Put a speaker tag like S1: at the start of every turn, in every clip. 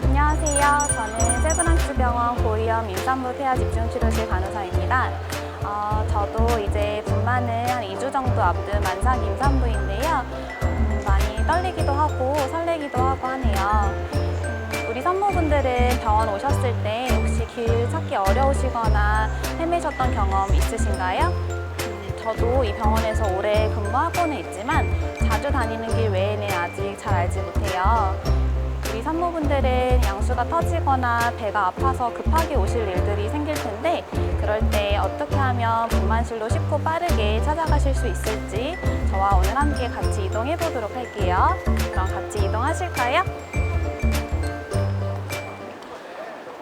S1: 안녕하세요. 저는 세브란스병원 고위험 임산부 태아 집중치료실 간호사입니다. 어, 저도 이제 분만을 한 2주 정도 앞둔 만삭 임산부인데요. 음, 많이 떨리기도 하고 설레기도 하고 하네요. 음, 우리 산모분들은 병원 오셨을 때 혹시 길 찾기 어려우시거나 헤매셨던 경험 있으신가요? 음, 저도 이 병원에서 오래 근무하고는 있지만 자주 다니는 길 외에는 아직 잘 알지 못해요. 우리 산모분들은 양수가 터지거나 배가 아파서 급하게 오실 일들이 생길 텐데 그럴 때 어떻게 하면 분만실로 쉽고 빠르게 찾아가실 수 있을지 저와 오늘 함께 같이 이동해 보도록 할게요. 그럼 같이 이동하실까요?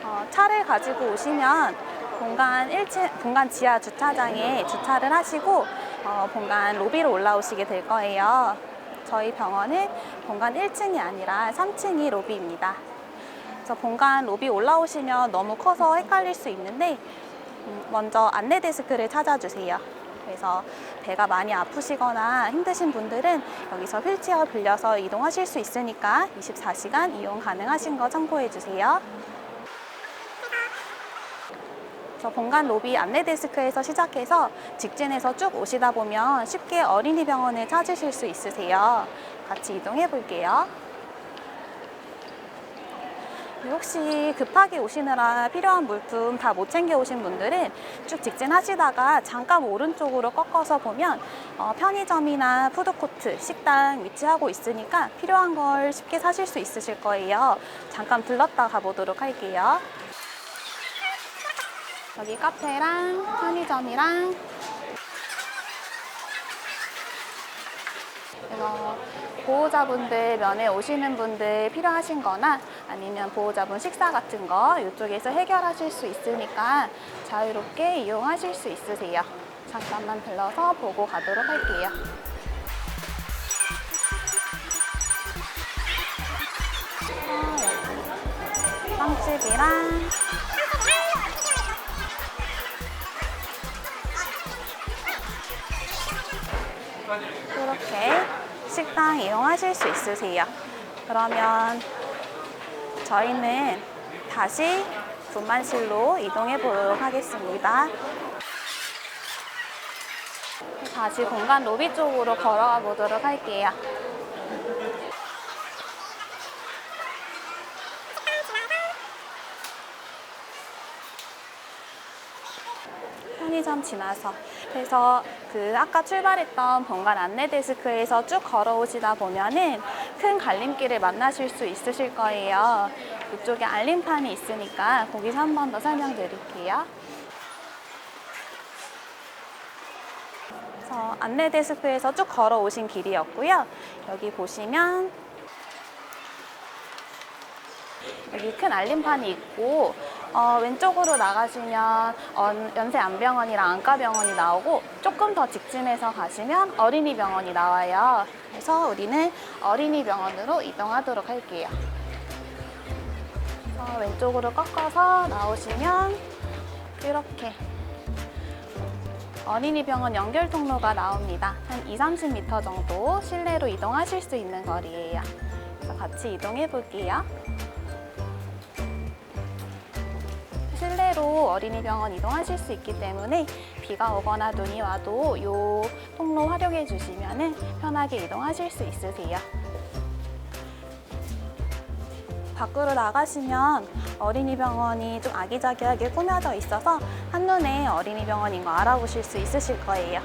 S1: 어, 차를 가지고 오시면 본관 1층, 본관 지하 주차장에 주차를 하시고 어, 본관 로비로 올라오시게 될 거예요. 저희 병원은 본관 1층이 아니라 3층이 로비입니다. 그래서 본관 로비 올라오시면 너무 커서 헷갈릴 수 있는데 음, 먼저 안내 데스크를 찾아주세요. 그래서 배가 많이 아프시거나 힘드신 분들은 여기서 휠체어 빌려서 이동하실 수 있으니까 24시간 이용 가능하신 거 참고해 주세요. 저 본관 로비 안내 데스크에서 시작해서 직진해서 쭉 오시다 보면 쉽게 어린이 병원을 찾으실 수 있으세요. 같이 이동해 볼게요. 혹시 급하게 오시느라 필요한 물품 다 못 챙겨 오신 분들은 쭉 직진하시다가 잠깐 오른쪽으로 꺾어서 보면 어, 편의점이나 푸드코트, 식당 위치하고 있으니까 필요한 걸 쉽게 사실 수 있으실 거예요. 잠깐 들렀다 가보도록 할게요. 여기 카페랑 편의점이랑 이거 보호자분들 면회 오시는 분들 필요하신 거나 아니면 보호자분 식사 같은 거 이쪽에서 해결하실 수 있으니까 자유롭게 이용하실 수 있으세요. 잠깐만 들러서 보고 가도록 할게요. 어, 여기 빵집이랑 이렇게 식당 이용하실 수 있으세요. 그러면 저희는 다시 분만실로 이동해 보도록 하겠습니다. 다시 공간 로비 쪽으로 걸어가 보도록 할게요. 편의점 지나서 그래서 그 아까 출발했던 본관 안내 데스크에서 쭉 걸어오시다 보면은 큰 갈림길을 만나실 수 있으실 거예요. 이쪽에 알림판이 있으니까 거기서 한 번 더 설명드릴게요. 그래서 안내 데스크에서 쭉 걸어오신 길이었고요. 여기 보시면 여기 큰 알림판이 있고 어, 왼쪽으로 나가시면 어, 연세안병원이랑 안과병원이 나오고 조금 더 직진해서 가시면 어린이병원이 나와요. 그래서 우리는 어린이병원으로 이동하도록 할게요. 그래서 왼쪽으로 꺾어서 나오시면 이렇게 어린이병원 연결 통로가 나옵니다. 한 2, 30m 정도 실내로 이동하실 수 있는 거리예요. 그래서 같이 이동해 볼게요. 실내로 어린이병원 이동하실 수 있기 때문에 비가 오거나 눈이 와도 이 통로 활용해 주시면 편하게 이동하실 수 있으세요. 밖으로 나가시면 어린이병원이 좀 아기자기하게 꾸며져 있어서 한눈에 어린이병원인 거 알아보실 수 있으실 거예요.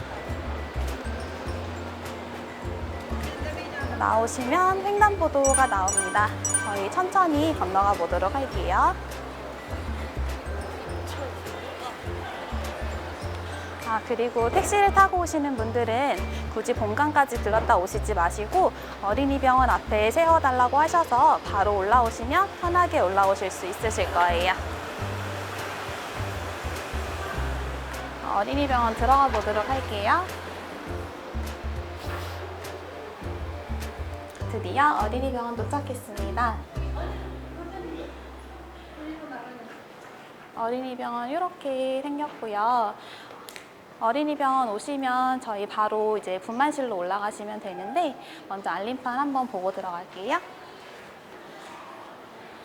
S1: 나오시면 횡단보도가 나옵니다. 저희 천천히 건너가 보도록 할게요. 아, 그리고 택시를 타고 오시는 분들은 굳이 본관까지 들렀다 오시지 마시고 어린이병원 앞에 세워달라고 하셔서 바로 올라오시면 편하게 올라오실 수 있으실 거예요. 어린이병원 들어가 보도록 할게요. 드디어 어린이병원 도착했습니다. 어린이병원 이렇게 생겼고요. 어린이 병원 오시면 저희 바로 이제 분만실로 올라가시면 되는데 먼저 알림판 한번 보고 들어갈게요.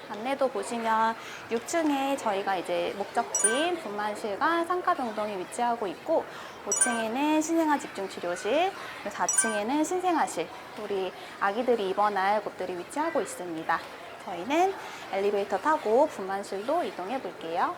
S1: 안내도 보시면 6층에 저희가 이제 목적지인 분만실과 상가병동이 위치하고 있고 5층에는 신생아 집중치료실, 4층에는 신생아실, 우리 아기들이 입원할 곳들이 위치하고 있습니다. 저희는 엘리베이터 타고 분만실로 이동해 볼게요.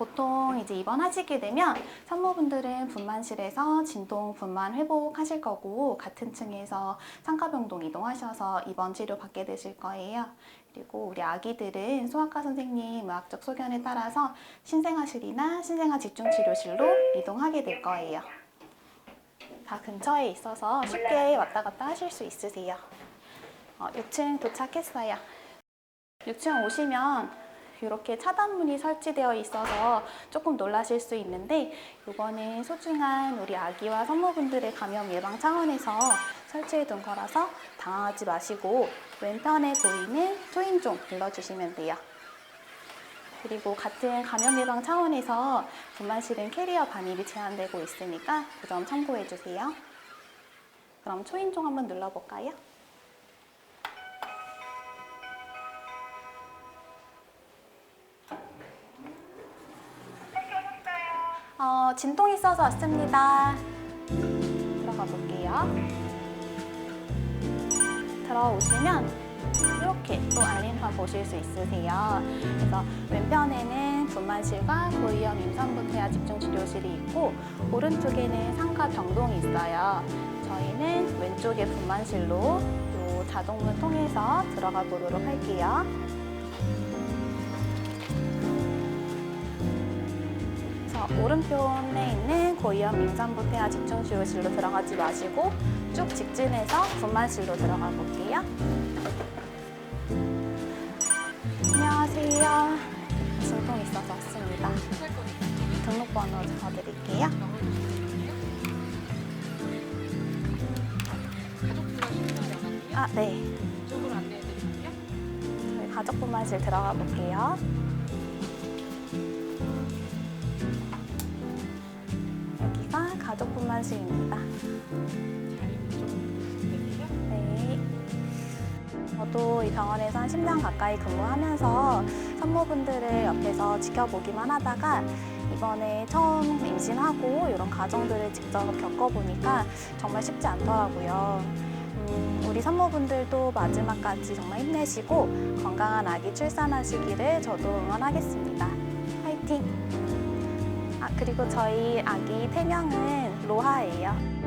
S1: 보통 이제 입원하시게 되면 산모분들은 분만실에서 진통 분만 회복하실 거고 같은 층에서 상가병동 이동하셔서 입원 치료 받게 되실 거예요. 그리고 우리 아기들은 소아과 선생님 의학적 소견에 따라서 신생아실이나 신생아 집중치료실로 이동하게 될 거예요. 다 근처에 있어서 쉽게 왔다 갔다 하실 수 있으세요. 어, 6층 도착했어요. 6층 오시면 이렇게 차단문이 설치되어 있어서 조금 놀라실 수 있는데 이거는 소중한 우리 아기와 산모분들의 감염 예방 차원에서 설치해 둔 거라서 당황하지 마시고 왼편에 보이는 초인종 눌러주시면 돼요. 그리고 같은 감염 예방 차원에서 분만실은 캐리어 반입이 제한되고 있으니까 그 점 참고해 주세요. 그럼 초인종 한번 눌러볼까요? 어, 진통 있어서 왔습니다. 들어가 볼게요. 들어오시면 이렇게 또 알림판 보실 수 있으세요. 그래서 왼편에는 분만실과 고위험 임산부 태아 집중치료실이 있고 오른쪽에는 상가 병동이 있어요. 저희는 왼쪽에 분만실로 요 자동문 통해서 들어가 보도록 할게요. 오른편에 있는 고위험 임산부 태아 집중치료실로 들어가지 마시고 쭉 직진해서 분만실로 들어가 볼게요. 안녕하세요. 진통 있어서 왔습니다. 등록번호 적어드릴게요. 아, 네. 저희 가족 분만실 들어가 볼게요. 가 가족 분만실입니다.
S2: 자리 이쪽으로 드릴게요.
S1: 네. 저도 이 병원에서 한 10년 가까이 근무하면서 산모분들을 옆에서 지켜보기만 하다가 이번에 처음 임신하고 이런 과정들을 직접 겪어보니까 정말 쉽지 않더라고요. 음, 우리 산모분들도 마지막까지 정말 힘내시고 건강한 아기 출산하시기를 저도 응원하겠습니다. 화이팅! 아, 그리고 저희 아기 태명은 로하예요.